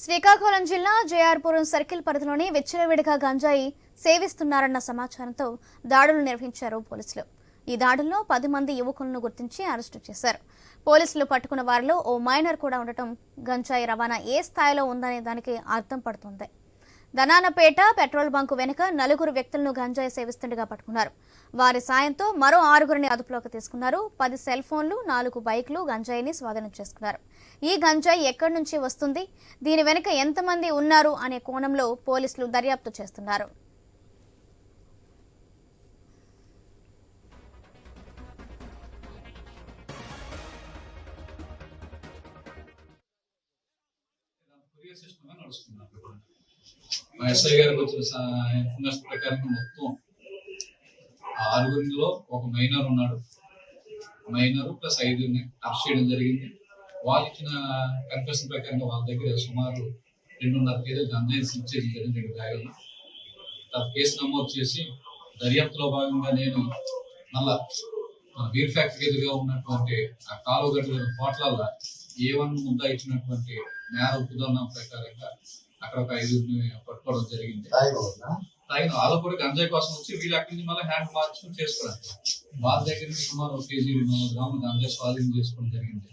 శ్రీకాకుళం జిల్లా జేఆర్పురం సర్కిల్ పరిధిలోని విచ్చలవిడిగా గంజాయి సేవిస్తున్నారన్న సమాచారంతో దాడులు నిర్వహించారు పోలీసులు. ఈ దాడుల్లో పది మంది యువకులను గుర్తించి అరెస్టు చేశారు. పోలీసులు పట్టుకున్న వారిలో ఓ మైనర్ కూడా ఉండటం గంజాయి రవాణా ఏ స్థాయిలో ఉందనే దానికి అర్థం పడుతుంది. దనానపేట పెట్రోల్ బంకు వెనుక నలుగురు వ్యక్తులను గంజాయి సేవిస్తుండగా పట్టుకున్నారు. వారి సాయంతో మరో ఆరుగురిని అదుపులోకి తీసుకున్నారు. పది సెల్ ఫోన్లు నాలుగు బైక్లు గంజాయిని స్వాధీనం చేసుకున్నారు. ఈ గంజాయి ఎక్కడి నుంచి వస్తుంది? దీని వెనుక ఎంతమంది ఉన్నారు? అనే కోణంలో పోలీసులు దర్యాప్తు చేస్తున్నారు. సిస్టమ్ నడుస్తున్నారు మా ఎస్ఐ గారికి వచ్చిన ఇన్ఫర్మేషన్ ప్రకారం మొత్తం ఆరుగురిలో ఒక మైనర్ ఉన్నాడు. మైనర్ ప్లస్ ఐదుగురిని అరెస్ట్ చేయడం జరిగింది. వాళ్ళు ఇచ్చిన కన్ఫెషన్ ప్రకారంగా వాళ్ళ దగ్గర సుమారు రెండున్నర కేజీలు గంజాయి సీజ్ చేయడం జరిగింది రెండు బ్యాగులు కేసు నమోదు చేసి దర్యాప్తులో భాగంగా నేను మళ్ళా మన బీర్ ఫ్యాక్టరీ ఎదురుగా ఉన్నటువంటి ఆ కాలువ గట్ల హోటళ్ళ ఏ వన్ ముద్ద ఇచ్చినటువంటి నేర ఉదాహరణ ప్రకారంగా అక్కడ ఒక ఐదుగురిని పట్టుకోవడం జరిగింది. తాగిన వాళ్ళు కూడా గంజాయి కోసం వచ్చి వీళ్ళు అక్కడి నుంచి మళ్ళీ హ్యాండ్ మార్చుకుని చేసుకోవడానికి వాళ్ళ దగ్గర నుంచి సుమారు ఒక కేజీ రెండు వందల గ్రాములు గంజాయి స్వాధీనం చేసుకోవడం జరిగింది.